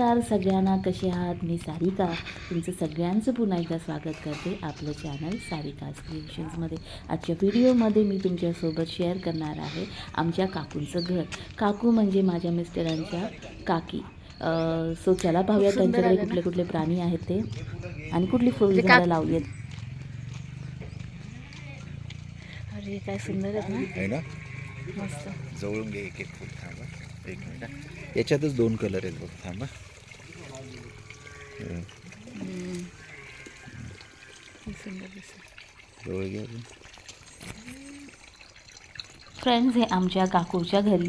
नमस्कार सगळ्यांना कसे आहात? मी सारिका. तुमचं सगळ्यांचं पुन्हा एकदा स्वागत करते आपलं चॅनल सारिकाज क्रिएशन्समध्ये आजच्या व्हिडिओमध्ये मी तुमच्यासोबत शेअर करणार आहे आमच्या काकूंचं घर. काकू म्हणजे माझ्या मिस्टरांच्या काकी. अं, सो चला पाहूया त्यांच्याकडे कुठले कुठले प्राणी आहेत ते आणि कुठली फुलझाडं लावली आहेत अरे काय सुंदर आहेत ना आहे ना? मस्त. जवळून घे एक एक फुल थांबा एक मिनिट हा. याच्यातच दोन कलर आहेत बघ थांबा फ्रेंड्स हे आमच्या काकूच्या घरी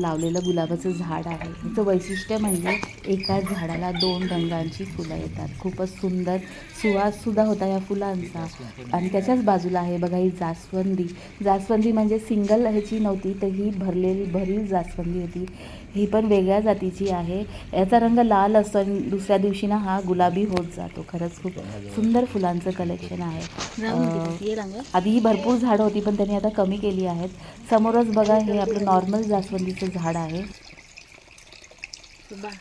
लावलेलं गुलाबाचं झाड आहे. याचं वैशिष्ट्य म्हणजे एकाच झाडाला दोन रंगांची फुलं येतात. खूपच सुंदर सुवाससुद्धा होता या फुलांचा. आणि त्याच्याच बाजूला आहे बघा ही जास्वंदी. जास्वंदी म्हणजे सिंगल ह्याची नव्हती तर ही भरलेली भरीव जास्वंदी होती. ही पण वेगळ्या जातीची आहे. याचा रंग लाल असतो आणि दुसऱ्या दिवशी ना हा गुलाबी होत जातो. खरंच खूप सुंदर फुलांचं कलेक्शन आहे. आधी ही भरपूर झाडं होती पण त्यांनी आता कमी केली आहेत. समोरच बघा हे आपलं नॉर्मल जास्वंदीचं झाड आहे.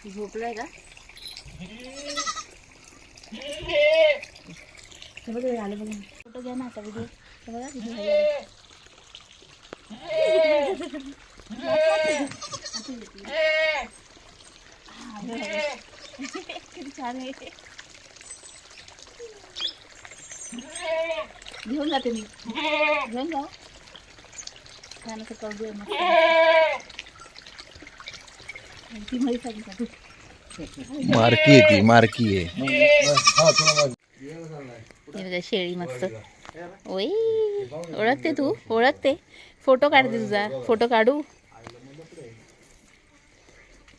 झोपलाय का? फोटो घ्या ना आता व्हिडिओ बघा छान आहे. घेऊन जाते मी घेऊन जा. छान करू मस्त. ती म्हैस आहे का? मार्की आहे ती मार्की आहे. हे शेळी मस्त. ओई ओळखते तू ओळखते. फोटो काढते तुझा. फोटो काढू.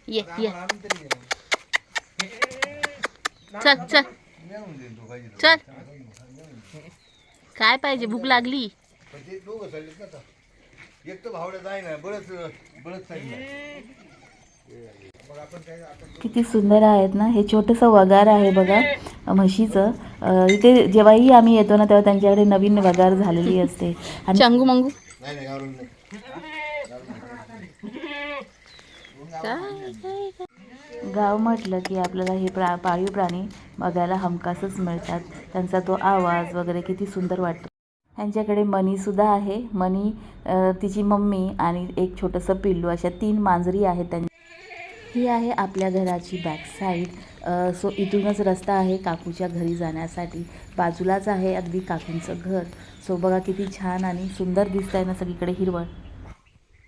ये ये। चल चल। चल। काय पाहिजे? भूक लागली? किती सुंदर आहेत ना हे छोटंसं वगार आहे बघा म्हशीचं. इथे जेव्हाही आम्ही येतो ना तेव्हा त्यांच्याकडे नवीन वगार झालेली असते. आणि चंगू मंगू नाही नाही गावरून नाही. गाव म्हटलं की आपल्याला हे प्रा पाळीव प्राणी बघायला हमखासच मिळतात. त्यांचा तो आवाज वगैरे किती सुंदर वाटतो. त्यांच्याकडे मनीसुद्धा आहे. मनी तिची मम्मी आणि एक छोटंसं पिल्लू अशा तीन मांजरी आहेत त्यांच्या ही आहे आपल्या घराची बॅक साईड सो इथूनच रस्ता आहे काकूच्या घरी जाण्यासाठी. बाजूलाच आहे अगदी काकूंचं घर. सो बघा किती छान आणि सुंदर दिसत आहे ना सगळीकडे हिरवळ.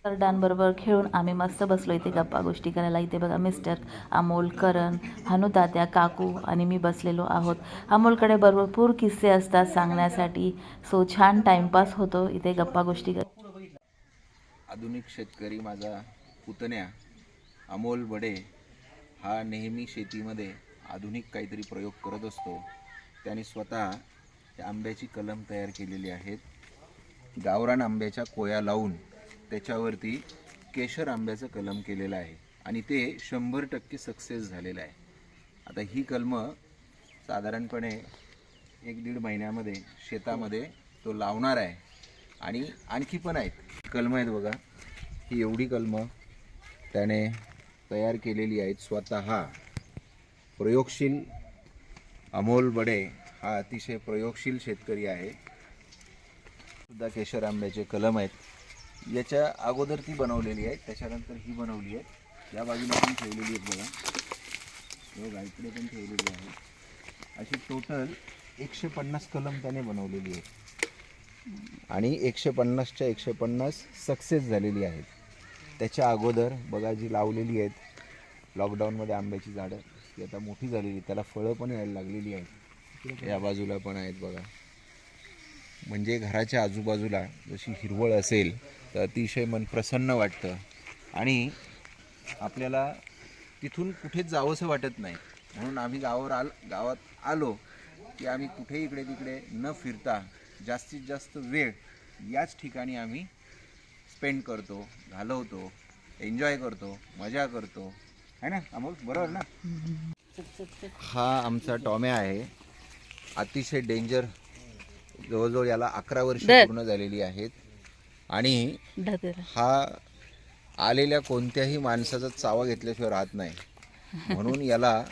करडांबरोबर खेळून आम्ही मस्त बसलो इथे गप्पा गोष्टी करायला. इथे बघा मिस्टर अमोल करण हनुतात्या काकू आणि मी बसलेलो आहोत. अमोलकडे भरपूर किस्से असतात सांगण्यासाठी. सो छान टाईमपास होतो इथे गप्पा गोष्टी कर आधुनिक शेतकरी माझा पुतण्या अमोल बडे हा नेहमी शेतीमध्ये आधुनिक काहीतरी प्रयोग करत असतो. त्याने स्वतः त्या आंब्याची कलम तयार केलेली आहेत. गावरान आंब्याच्या कोया लावून त्याच्यावरती केशर आंब्याचं कलम केलेलं आहे आणि ते शंभर टक्के सक्सेस झालेलं आहे. आता ही कलमं साधारणपणे एक दीड महिन्यामध्ये शेतामध्ये तो लावणार आहे आणि आणखी पण आहेत. कलमं आहेत बघा. ही एवढी कलमं त्याने तयार केलेली आहेत स्वतः. प्रयोगशील अमोल बडे हा अतिशय प्रयोगशील शेतकरी आहे. सुद्धा केशर आंब्याचे कलम आहेत. याच्या अगोदर ती बनवलेली आहे त्याच्यानंतर ही बनवली आहे. या बाजूला पण ठेवलेली आहेत बघा. बघा इकडे पण ठेवलेली आहे. अशी टोटल एकशे पन्नास कलम त्याने बनवलेली आहे. आणि एकशे पन्नासच्या एकशे पन्नास सक्सेस झालेली आहेत. त्याच्या अगोदर बघा जी लावलेली आहेत लॉकडाऊनमध्ये आंब्याची झाडं ती आता मोठी झालेली त्याला फळं पण यायला लागलेली आहेत. या बाजूला पण आहेत बघा. म्हणजे घराच्या आजूबाजूला जशी हिरवळ असेल तर अतिशय मन प्रसन्न वाटतं. आणि आपल्याला तिथून कुठेच जावंसं वाटत नाही. म्हणून आम्ही गावावर आल गावात आलो की आम्ही कुठे इकडे तिकडे न फिरता जास्तीत जास्त वेळ याच ठिकाणी आम्ही स्पेंड करतो घालवतो एन्जॉय करतो मजा करतो. है ना? अमोल बरोबर ना? हा आमचा टॉम्या आहे. अतिशय डेंजर. जवळजवळ याला अकरा वर्ष. पूर्ण झालेली आहेत. आणि हा आलेल्या कोणत्याही माणसाचा चावा घेतल्याशिवाय राहत नाही. म्हणून याला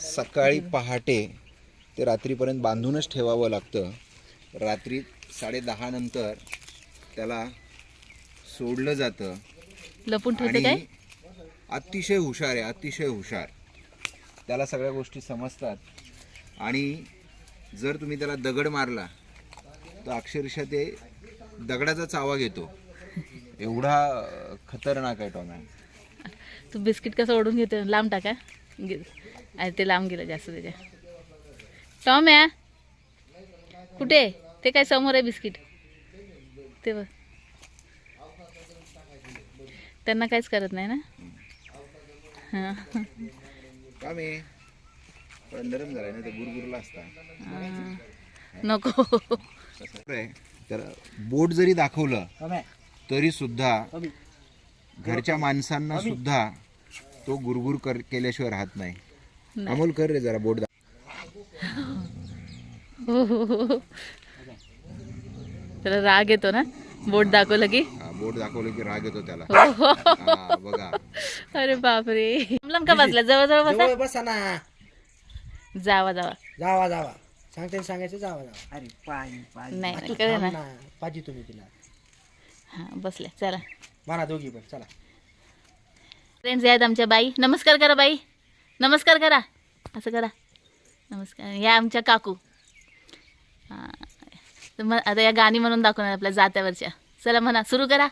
सकाळी पहाटे ते रात्रीपर्यंत बांधूनच ठेवावं लागतं. रात्री साडेदहा नंतर त्याला सोडलं जातं. लपून आणि अतिशय हुशार आहे अतिशय हुशार. त्याला सगळ्या गोष्टी समजतात. आणि जर तुम्ही त्याला दगड मारला तर अक्षरशः ते दगडाचा चावा घेतो. एवढा खतरनाक आहे टॉमॅ तू बिस्किट कसं ओढून घेते? लांब टाका. गे अरे ते लांब गेलं जास्त त्याच्या. टॉम या. कुठे? ते काय समोर आहे बिस्किट? ते बघ. त्यांना काहीच करत नाही ना? हां. टॉमे थोडा नरम झालाय ना ते गुरगुरला असता. नको. कसं आहे. तर बोट जरी दाखवलं तरी सुद्धा घरच्या माणसांना सुद्धा तो गुरगुर कर केल्याशिवाय राहत नाही. अमोल कर रे जरा बोट त्याला राग येतो ना? बोट दाखवलं की? हा, बोट दाखवलं की राग येतो त्याला. हो. बघा. अरे बापरे. का बसला? जवळ जवळ बसा. जवळ बसा ना. जावा जावा. जावा जावा. सांगते सांगायचं जावा जावा अरे पाणी पाणी. नाही ना. ना पाजी तुम्ही तिला. हां बसल्या चला. म्हणा दोघी पण चला. फ्रेंड्स आहेत आमच्या बाई. नमस्कार करा बाई. नमस्कार करा. असं करा. नमस्कार. या आमच्या काकू. हां. तर मग आता या गाणी म्हणून दाखवणार आपल्या जात्यावरच्या. चला म्हणा सुरू करा.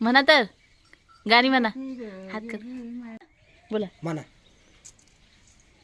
म्हणा तर. गाणी म्हणा. हात कर. बोला. म्हणा.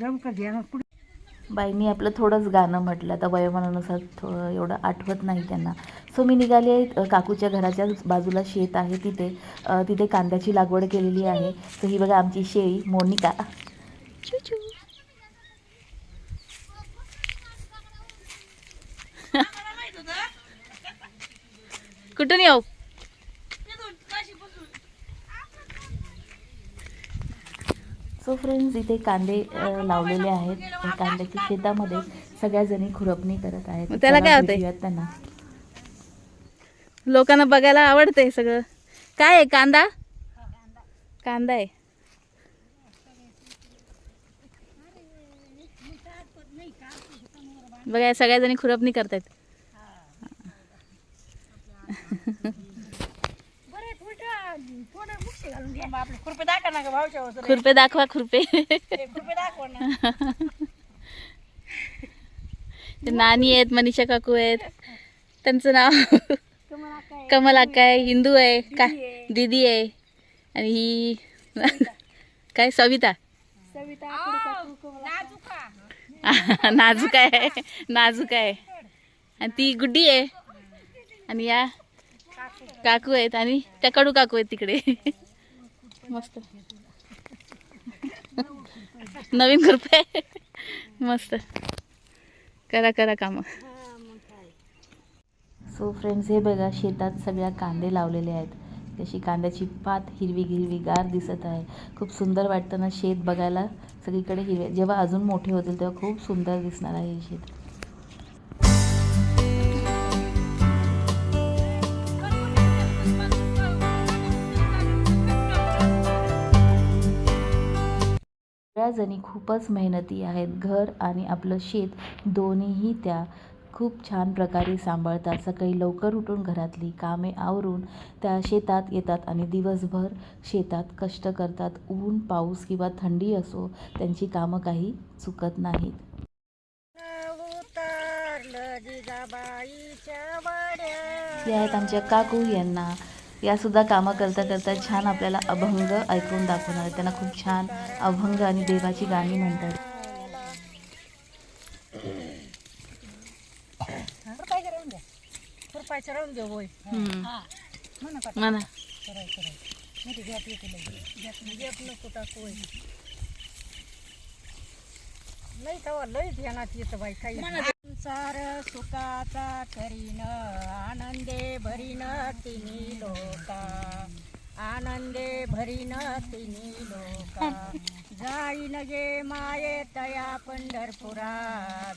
जाऊ का ध्यानात पुढे बाईंनी आपलं थोडंच गाणं म्हटलं. आता वयोमानानुसार थोडं एवढं आठवत नाही त्यांना. सो मी निघाली आहे काकूच्या घराच्या बाजूला शेत आहे तिथे. तिथे कांद्याची लागवड केलेली आहे. तर ही बघा आमची शेळी मोनिका. चू चू. कुठून येऊ? सो फ्रेंड्स इथे कांदे लावलेले आहेत कांद्याच्या शेतामध्ये सगळ्या जणी खुरपणी करत आहेत. त्याला काय? भेटूयात त्यांना. लोकांना बघायला आवडतंय सगळं. काय आहे कांदा? कांदा आहे. बघा या खुरपे दाखवा खुरपे ते नानी आहेत मनीषा काकू आहेत. त्यांचं नाव कमल अक्का आहे? हिंदू आहे. का दीदी आहे. आणि ही काय? सविता. नाजूक आहे. नाजूक आहे. आणि ती गुड्डी आहे. आणि या काकू आहेत आणि त्या कडू काकू आहेत तिकडे. मस्त. नवीन ग्रुप आहे. मस्त. करा करा कामं. सो फ्रेंड्स हे बघा शेतात सगळ्या कांदे लावलेले आहेत. तशी कांद्याची पात हिरवी हिरवीगार दिसत आहे. खूप सुंदर वाटतं ना शेत बघायला. सगळीकडे हिरवे. जेव्हा अजून मोठे होतील तेव्हा खूप सुंदर दिसणार आहे हे शेत. सगळ्याजणी खूपच मेहनती आहेत. घर आणि आपलं शेत दोन्हीही त्या खूप छान प्रकारे सांभाळतात. सकाळी लवकर उठून घरातली कामे आवरून त्या शेतात येतात आणि दिवसभर शेतात कष्ट करतात. ऊन पाऊस किंवा थंडी असो त्यांची कामं काही चुकत नाहीत. या आहेत आमच्या काकू यांना. या सुद्धा कामं करता करता छान आपल्याला अभंग ऐकून दाखवणार त्यांना खूप छान अभंग आणि देवाची गाणी म्हणतात. होय. म्हणा. नाही तेव्हा लय ध्यानात येतं बाई काही. संसार सुखाचा करीन आनंदे भरीन तिन्ही लोका. आनंदे भरीन तिन्ही लोका. जाईन गे माये तया पंढरपुरा.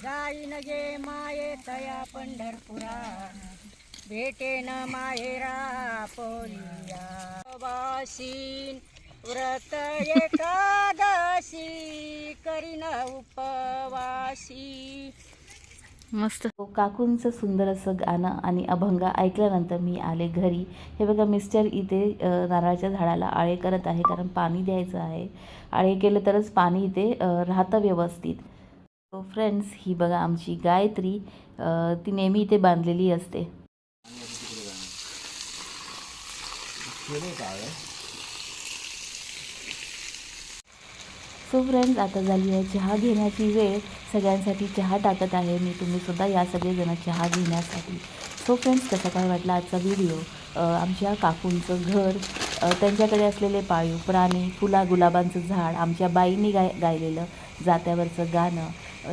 जाईन गे माये तया पंढरपुरा. भेटेन माहेरा पोलिया वासीन व्रत एकादशी करीन उपवासी. मस्त. तो काकूंचं सुंदर असं गाणं आणि अभंग ऐकल्यानंतर मी आले घरी. हे बघा मिस्टर इथे नारळाच्या झाडाला आळे करत आहे कारण पाणी द्यायचं आहे. आळे केले तरच पाणी इथे राहतं व्यवस्थित. सो फ्रेंड्स ही बघा आमची गायत्री ती नेहमी इथे बांधलेली असते. सो फ्रेंड्स आता झाली आहे चहा घेण्याची वेळ. सगळ्यांसाठी चहा टाकत आहे. मी तुम्ही सुद्धा या सगळेजणं चहा घेण्यासाठी. सो फ्रेंड्स कसा काय वाटला आजचा व्हिडिओ आमच्या काकूंचं घर त्यांच्याकडे असलेले पाळीव प्राणी फुला गुलाबांचं झाड आमच्या बाईंनी गाय गायलेलं जात्यावरचं गाणं.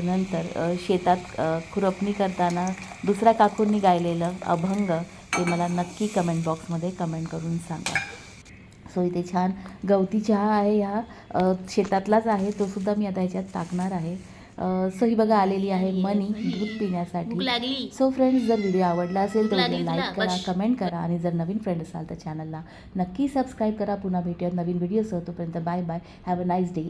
नंतर शेतात खुरपणी करताना दुसऱ्या काकूंनी गायलेलं अभंग ते मला नक्की कमेंट बॉक्समध्ये कमेंट करून सांगा. सो इथे छान. गवती चहा आहे ह्या. शेतातलाच आहे. तो सुद्धा मी आता ह्याच्यात टाकणार आहे. सो ही बघा आलेली आहे मनी दूध पिण्यासाठी. सो फ्रेंड्स जर व्हिडिओ आवडला असेल तर लाईक करा. कमेंट करा आणि जर नवीन फ्रेंड असाल तर चॅनलला नक्की सबस्क्राईब करा. पुन्हा भेटूयात नवीन व्हिडिओसह तोपर्यंत bye bye have a nice day